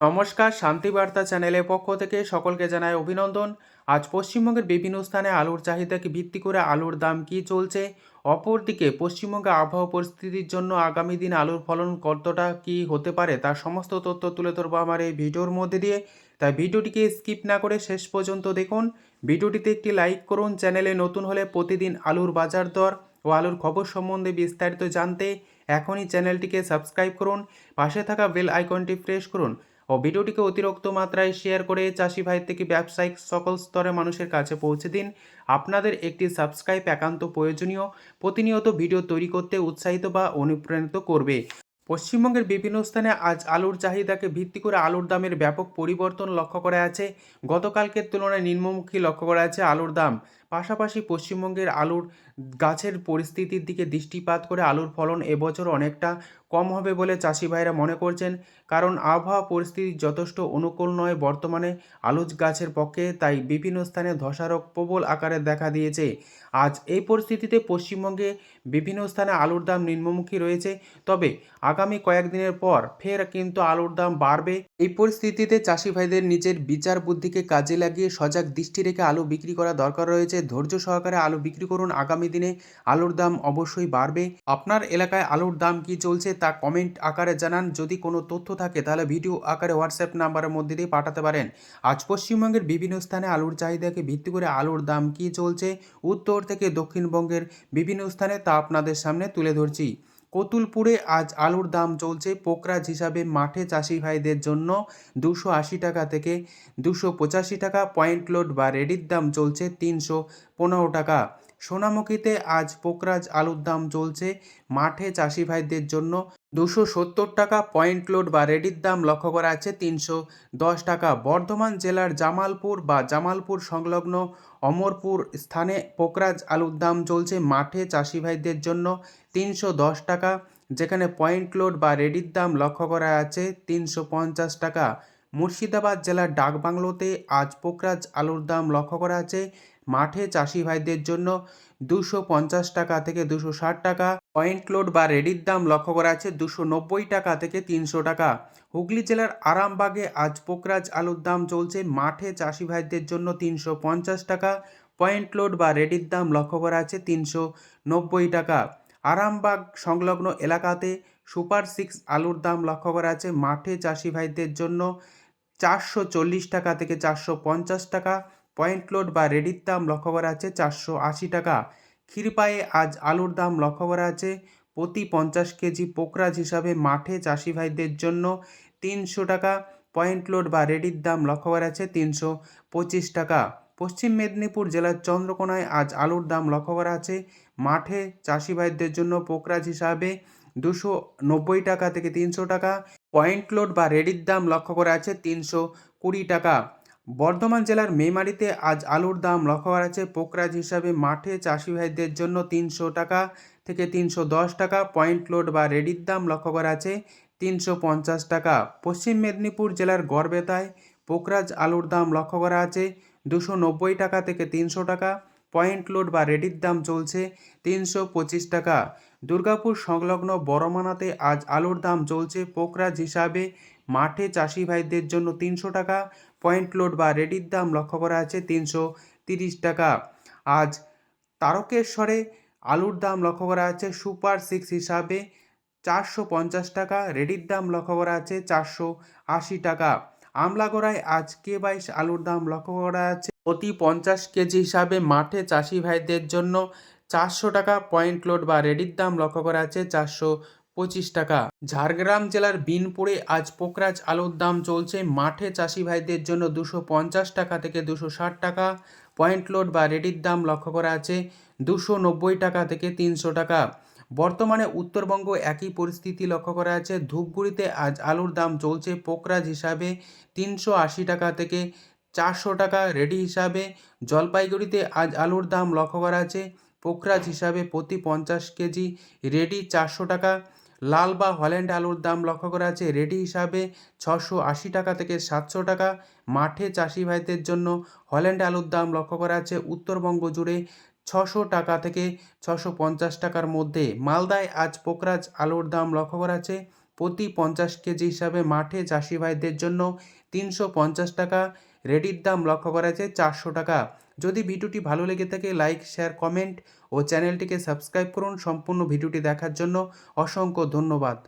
নমস্কার শান্তিবার্তা চ্যানেলের পক্ষ থেকে সকলকে জানায় অভিনন্দন। আজ পশ্চিমবঙ্গের বিভিন্ন স্থানে আলুর চাহিদাকে ভিত্তি করে আলুর দাম কী চলছে? অপরদিকে পশ্চিমবঙ্গে আবহাওয়া পরিস্থিতির জন্য আগামী দিন আলুর ফলন কতটা কী হতে পারে তার সমস্ত তথ্য তুলে ধরবো আমার এই ভিডিওর মধ্যে দিয়ে। তাই ভিডিওটিকে স্কিপ না করে শেষ পর্যন্ত দেখুন। ভিডিওটিতে একটি লাইক করুন, চ্যানেলে নতুন হলে প্রতিদিন আলুর বাজার দর ও আলুর খবর সম্বন্ধে বিস্তারিত জানতে এখনই চ্যানেলটিকে সাবস্ক্রাইব করুন। পাশে থাকা বেল আইকনটি প্রেস করুন। ও ভিডিওটিকে অতিরিক্ত মাত্রায় শেয়ার করে চাষি ভাই থেকে ব্যবসায়িক সকল স্তরে মানুষের কাছে পৌঁছে দিন। আপনাদের একটি সাবস্ক্রাইব একান্ত প্রয়োজনীয়। প্রতিনিয়ত ভিডিও তৈরি করতে উৎসাহিত বা অনুপ্রাণিত করবে। পশ্চিমবঙ্গের বিভিন্ন স্থানে আজ আলুর চাহিদাকে ভিত্তি করে আলুর দামের ব্যাপক পরিবর্তন লক্ষ্য করা আছে। গতকালকের তুলনায় নিম্নমুখী লক্ষ্য করা আছে আলুর দাম। পাশাপাশি পশ্চিমবঙ্গের আলুর গাছের পরিস্থিতির দিকে দৃষ্টিপাত করে আলুর ফলন এবছর অনেকটা কম হবে বলে চাষি ভাইরা মনে করছেন। কারণ আবহাওয়া পরিস্থিতি যথেষ্ট অনুকূল নয়, বর্তমানে আলুজ গাছের পক্ষে, তাই বিভিন্ন স্থানে ধসারোগ প্রবল আকারে দেখা দিয়েছে। আজ এই পরিস্থিতিতে পশ্চিমবঙ্গে বিভিন্ন স্থানে আলুর দাম নিম্নমুখী রয়েছে। তবে আগামী কয়েকদিনের পর ফের কিন্তু আলুর দাম বাড়বে এই পরিস্থিতিতে চাষি ভাইদের নিজের বিচার বুদ্ধিকে কাজে লাগিয়ে সজাগ দৃষ্টি রেখে আলু বিক্রি করা দরকার রয়েছে। ধৈর্য সহকারে আলু বিক্রি করুন। আগামী দিনে আলুর দাম অবশ্যই বাড়বে। আপনার এলাকায় আলুর দাম কি চলছে তা কমেন্ট আকারে জানান। যদি কোনো তথ্য থাকে তাহলে ভিডিও আকারে হোয়াটসঅ্যাপ নাম্বারের মধ্যে দিয়ে পাঠাতে পারেন। আজ পশ্চিমবঙ্গের বিভিন্ন স্থানে আলুর চাহিদাকে ভিত্তি করে আলুর দাম কি চলছে? উত্তর থেকে দক্ষিণবঙ্গের বিভিন্ন স্থানে তা আপনাদের সামনে তুলে ধরছি। কতুলপুরে আজ আলুর দাম চলছে পোকরাজ হিসাবে মাঠে চাষি ভাইদের জন্য দুশো আশি টাকা থেকে দুশো পঁচাশি টাকা পয়েন্ট লোড বা রেডির দাম চলছে তিনশো পনেরো টাকা। সোনামুখীতে আজ পোকরাজ আলুর দাম চলছে মাঠে চাষি ভাইদের জন্য দুশো সত্তর টাকা পয়েন্ট লোড বা রেডির দাম লক্ষ্য করা আছে তিনশো দশ টাকা। বর্ধমান জেলার জামালপুর বা জামালপুর সংলগ্ন অমরপুর স্থানে পোকরাজ আলুর দাম চলছে মাঠে চাষি ভাইদের জন্য তিনশো দশ টাকা, যেখানে পয়েন্ট লোড বা রেডির দাম লক্ষ্য করা আছে তিনশো পঞ্চাশ টাকা। মুর্শিদাবাদ জেলার ডাকবাংলোতে আজ পোকরাজ আলুর দাম লক্ষ্য করা আছে মাঠে চাষি ভাইদের জন্য দুশো পঞ্চাশ টাকা থেকে দুশো ষাট টাকা। পয়েন্ট লোড বা রেডির দাম লক্ষ্য করা আছে দুশো নব্বই টাকা থেকে তিনশো টাকা। হুগলি জেলার আরামবাগে আজ পোকরাজ আলুর দাম চলছে মাঠে চাষি ভাইদের জন্য তিনশো পঞ্চাশ টাকা। পয়েন্ট লোড বা রেডির দাম লক্ষ্য করা আছে তিনশো নব্বই টাকা। আরামবাগ সংলগ্ন এলাকাতে সুপার সিক্স আলুর দাম লক্ষ্য করা আছে মাঠে চাষি ভাইদের জন্য চারশো চল্লিশ টাকা থেকে চারশো পঞ্চাশ টাকা। পয়েন্ট লোড বা রেডির দাম লক্ষ্য করা আছে চারশো আশি টাকা। ক্ষীরপায়ে আজ আলুর দাম লক্ষ্য করা আছে প্রতি পঞ্চাশ কেজি পোকরাজ হিসাবে মাঠে চাষি ভাইদের জন্য তিনশো টাকা। পয়েন্ট লোড বা রেডির দাম লক্ষ্য করা আছে তিনশো পঁচিশ টাকা। পশ্চিম মেদিনীপুর জেলার চন্দ্রকোনায় আজ আলুর দাম লক্ষ্য করা আছে মাঠে চাষি ভাইদের জন্য পোকরাজ হিসাবে দুশো নব্বই টাকা থেকে তিনশো টাকা। পয়েন্ট লোড বা রেডির দাম লক্ষ্য করা আছে তিনশো কুড়ি টাকা। বর্ধমান জেলার মেমারিতে আজ আলুর দাম লক্ষ্য করা আছে পোকরাজ হিসাবে মাঠে চাষি ভাইদের জন্য তিনশো টাকা থেকে তিনশো দশ টাকা, পয়েন্ট লোড বা রেডির দাম লক্ষ্য করা আছে তিনশো পঞ্চাশ টাকা। পশ্চিম মেদিনীপুর জেলার গড়বেতায় পোকরাজ আলুর দাম লক্ষ্য করা আছে দুশো নব্বই টাকা থেকে তিনশো টাকা, পয়েন্ট লোড বা রেডির দাম চলছে তিনশো পঁচিশ টাকা। দুর্গাপুর সংলগ্ন বড়মানাতে আজ আলুর দাম চলছে। পোকরাজ হিসাবে মাঠে চাষি ভাইদের জন্য তিনশো টাকা পয়েন্ট লোড বা রেডির দাম লক্ষ্য করা আছে তিনশো তিরিশ টাকা। আজ তারকেশ্বরে আলুর দাম লক্ষ্য করা আছে সুপার সিক্স হিসাবে চারশো পঞ্চাশ টাকা, রেডির দাম লক্ষ্য করা আছে চারশো আশি টাকা। আমলাগড়ায় আজ কে বাইশ আলুর দাম লক্ষ্য করা আছে প্রতি পঞ্চাশ কেজি হিসাবে মাঠে চাষি ভাইদের জন্য চারশো টাকা। পয়েন্ট লোড বা রেডির দাম লক্ষ্য করা আছে চারশো পঁচিশ টাকা। ঝাড়গ্রাম জেলার বিনপুরে আজ পোকরাজ আলুর দাম চলছে। মাঠে চাষি ভাইদের জন্য দুশো পঞ্চাশ টাকা থেকে দুশো ষাট টাকা। পয়েন্ট লোড বা রেডির দাম লক্ষ্য করা আছে দুশো নব্বই টাকা থেকে তিনশো টাকা। বর্তমানে উত্তরবঙ্গ একই পরিস্থিতি লক্ষ্য করা আছে। ধূপগুড়িতে আজ আলুর দাম চলছে পোকরাজ হিসাবে তিনশো আশি টাকা থেকে চারশো টাকা, রেডি হিসাবে জলপাইগুড়িতে আজ আলুর দাম লক্ষ্য করা আছে। পোকরাজ হিসাবে প্রতি পঞ্চাশ কেজি রেডি চারশো টাকা। লাল বা হল্যান্ড আলুর দাম লক্ষ্য করা আছে রেডি হিসাবে ছশো আশি টাকা থেকে সাতশো টাকা। মাঠে চাষি ভাইদের জন্য হল্যান্ড আলুর দাম লক্ষ্য করা আছে উত্তরবঙ্গ জুড়ে ছশো টাকা থেকে ছশো পঞ্চাশ টাকার মধ্যে। মালদায় আজ পোকরাজ আলুর দাম লক্ষ্য করা আছে প্রতি পঞ্চাশ কেজি হিসাবে মাঠে চাষি ভাইদের জন্য তিনশো পঞ্চাশ টাকা। রেডির দাম লক্ষ্য করা যায় চারশো টাকা। যদি ভিডিওটি ভালো লেগে থাকে লাইক শেয়ার কমেন্ট ও চ্যানেলটিকে সাবস্ক্রাইব করুন। সম্পূর্ণ ভিডিওটি দেখার জন্য অসংখ্য ধন্যবাদ।